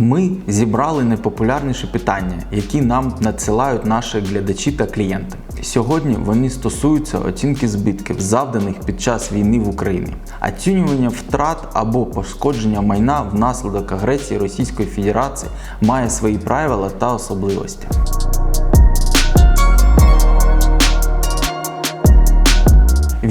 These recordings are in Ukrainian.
Ми зібрали найпопулярніші питання, які нам надсилають наші глядачі та клієнти. Сьогодні вони стосуються оцінки збитків, завданих під час війни в Україні, оцінювання втрат або пошкодження майна внаслідок агресії Російської Федерації має свої правила та особливості.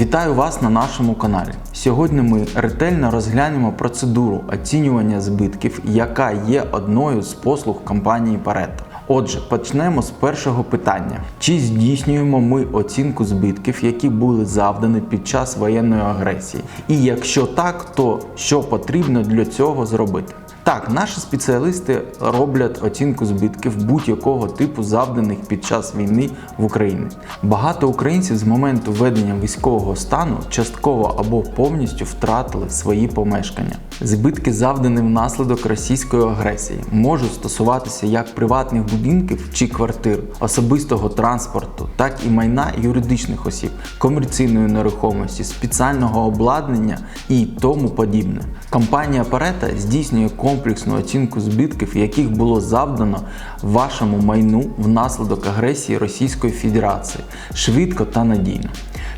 Вітаю вас на нашому каналі. Сьогодні ми ретельно розглянемо процедуру оцінювання збитків, яка є одною з послуг компанії Pareto. Отже, почнемо з першого питання: чи здійснюємо ми оцінку збитків, які були завдані під час воєнної агресії? І якщо так, то що потрібно для цього зробити? Так, наші спеціалісти роблять оцінку збитків будь-якого типу завданих під час війни в Україні. Багато українців з моменту введення військового стану частково або повністю втратили свої помешкання. Збитки, завдані внаслідок російської агресії, можуть стосуватися як приватних будинків чи квартир, особистого транспорту, так і майна юридичних осіб, комерційної нерухомості, спеціального обладнання і тому подібне. Компанія Pareto здійснює комплексну оцінку збитків, яких було завдано вашому майну внаслідок агресії Російської Федерації швидко та надійно.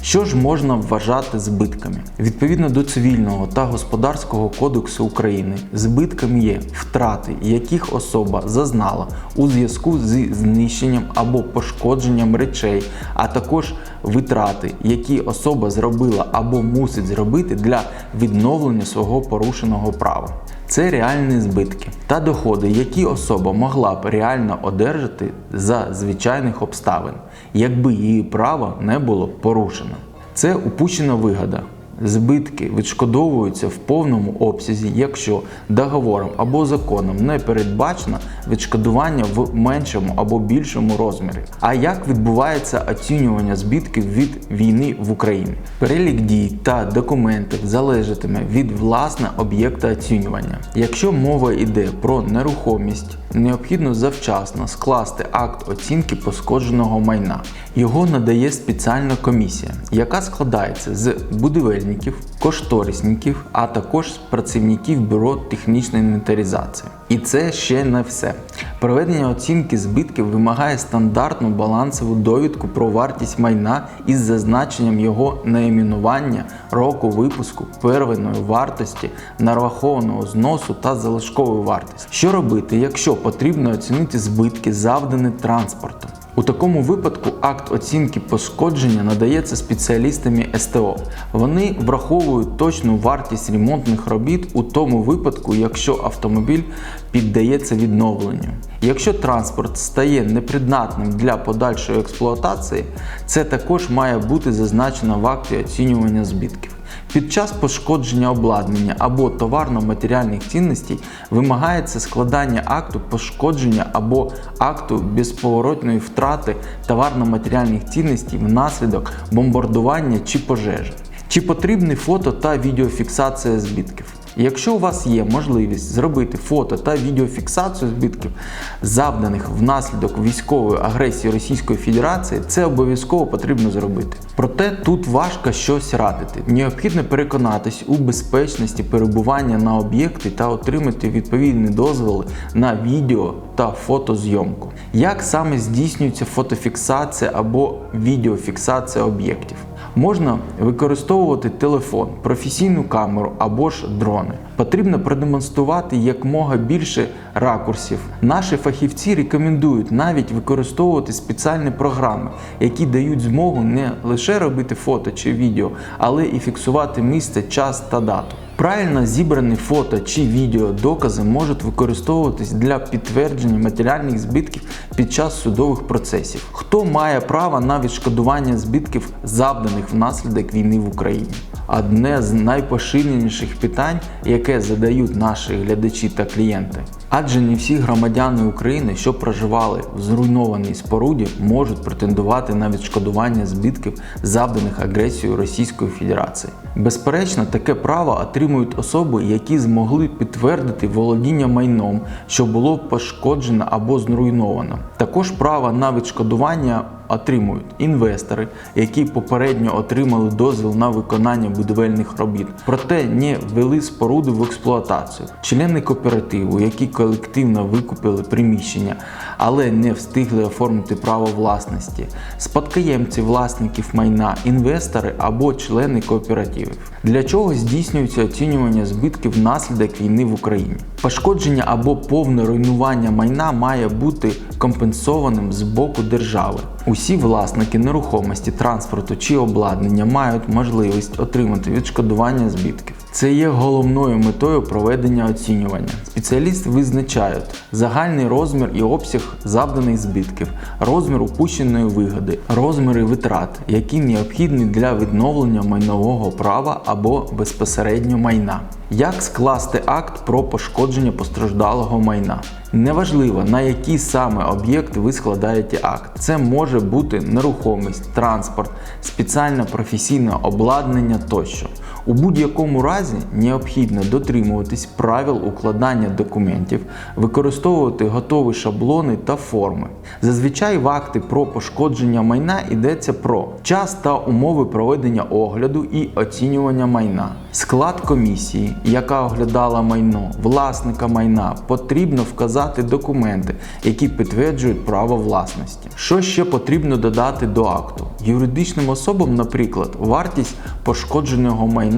Що ж можна вважати збитками? Відповідно до цивільного та господарського кодексу України, збитками є втрати, яких особа зазнала у зв'язку зі знищенням або пошкодженням речей, а також витрати, які особа зробила або мусить зробити для відновлення свого порушеного права. Це реальні збитки та доходи, які особа могла б реально одержати за звичайних обставин, якби її право не було порушено. Це упущена вигода. Збитки відшкодовуються в повному обсязі, якщо договором або законом не передбачено відшкодування в меншому або більшому розмірі. А як відбувається оцінювання збитків від війни в Україні? Перелік дій та документів залежатиме від власне об'єкта оцінювання. Якщо мова йде про нерухомість, необхідно завчасно скласти акт оцінки пошкодженого майна. Його надає спеціальна комісія, яка складається з будівельників, кошторисників, а також з працівників бюро технічної інвентаризації. І це ще не все. Проведення оцінки збитків вимагає стандартну балансову довідку про вартість майна із зазначенням його найменування, року випуску, первинної вартості, нарахованого зносу та залишкової вартості. Що робити, якщо потрібно оцінити збитки, завдані транспортом? У такому випадку акт оцінки пошкодження надається спеціалістами СТО. Вони враховують точну вартість ремонтних робіт у тому випадку, якщо автомобіль піддається відновленню. Якщо транспорт стає непридатним для подальшої експлуатації, це також має бути зазначено в акті оцінювання збитків. Під час пошкодження обладнання або товарно-матеріальних цінностей вимагається складання акту пошкодження або акту безповоротної втрати товарно-матеріальних цінностей внаслідок бомбардування чи пожежі. Чи потрібні фото та відеофіксація збитків? Якщо у вас є можливість зробити фото та відеофіксацію збитків, завданих внаслідок військової агресії Російської Федерації, це обов'язково потрібно зробити. Проте тут важко щось радити. Необхідно переконатись у безпечності перебування на об'єкті та отримати відповідні дозволи на відео та фотозйомку. Як саме здійснюється фотофіксація або відеофіксація об'єктів? Можна використовувати телефон, професійну камеру або ж дрони. Потрібно продемонструвати якмога більше ракурсів. Наші фахівці рекомендують навіть використовувати спеціальні програми, які дають змогу не лише робити фото чи відео, але і фіксувати місце, час та дату. Правильно зібрані фото чи відео докази можуть використовуватись для підтвердження матеріальних збитків під час судових процесів. Хто має право на відшкодування збитків, завданих внаслідок війни в Україні? Одне з найпоширеніших питань, яке задають наші глядачі та клієнти. Адже не всі громадяни України, що проживали в зруйнованій споруді, можуть претендувати на відшкодування збитків, завданих агресією Російської Федерації. Безперечно, таке право отримують особи, які змогли підтвердити володіння майном, що було пошкоджено або зруйновано. Також право на відшкодування отримують інвестори, які попередньо отримали дозвіл на виконання будівельних робіт, проте не ввели споруду в експлуатацію, члени кооперативу, які колективно викупили приміщення, але не встигли оформити право власності, спадкоємці власників майна, інвестори або члени кооперативів. Для чого здійснюється оцінювання збитків внаслідок війни в Україні? Пошкодження або повне руйнування майна має бути компенсованим з боку держави. Усі власники нерухомості, транспорту чи обладнання мають можливість отримати відшкодування збитків. Це є головною метою проведення оцінювання. Спеціалісти визначають загальний розмір і обсяг завданих збитків, розмір упущеної вигоди, розміри витрат, які необхідні для відновлення майнового права або безпосередньо майна. Як скласти акт про пошкодження постраждалого майна? Неважливо на який саме об'єкт ви складаєте акт. Це може бути нерухомість, транспорт, спеціальне професійне обладнання тощо. У будь-якому разі необхідно дотримуватись правил укладання документів, використовувати готові шаблони та форми. Зазвичай в акти про пошкодження майна йдеться про час та умови проведення огляду і оцінювання майна, склад комісії, яка оглядала майно, власника майна, потрібно вказати документи, які підтверджують право власності. Що ще потрібно додати до акту? Юридичним особам, наприклад, вартість пошкодженого майна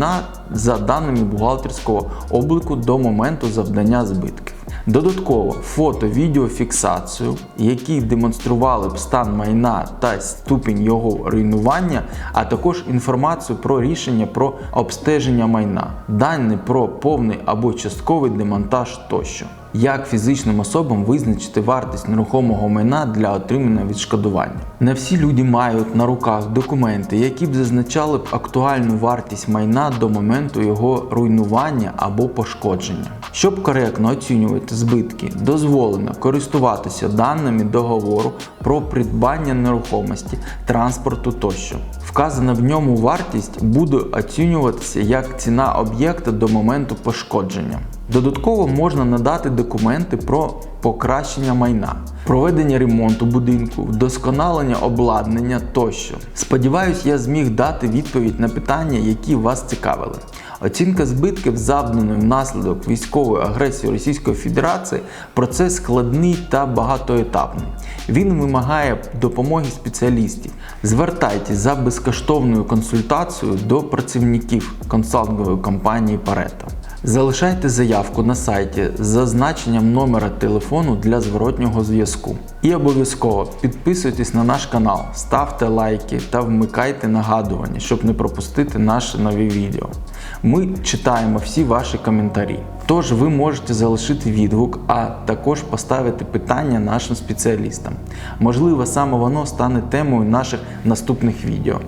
за даними бухгалтерського обліку до моменту завдання збитків. Додатково фото, відеофіксацію, які демонстрували б стан майна та ступінь його руйнування, а також інформацію про рішення про обстеження майна, дані про повний або частковий демонтаж тощо. Як фізичним особам визначити вартість нерухомого майна для отримання відшкодування? Не всі люди мають на руках документи, які б зазначали б актуальну вартість майна до моменту його руйнування або пошкодження. Щоб коректно оцінювати збитки, дозволено користуватися даними договору про придбання нерухомості, транспорту тощо. Вказана в ньому вартість буде оцінюватися як ціна об'єкта до моменту пошкодження. Додатково можна надати документи про покращення майна, проведення ремонту будинку, вдосконалення обладнання тощо. Сподіваюсь, я зміг дати відповідь на питання, які вас цікавили. Оцінка збитків, завданої внаслідок військової агресії Російської Федерації, процес складний та багатоетапний. Він вимагає допомоги спеціалістів. Звертайтесь за безкоштовною консультацією до працівників консалтингової компанії Pareto. Залишайте заявку на сайті з зазначенням номера телефону для зворотнього зв'язку. І обов'язково підписуйтесь на наш канал, ставте лайки та вмикайте нагадування, щоб не пропустити наші нові відео. Ми читаємо всі ваші коментарі. Тож ви можете залишити відгук, а також поставити питання нашим спеціалістам. Можливо, саме воно стане темою наших наступних відео.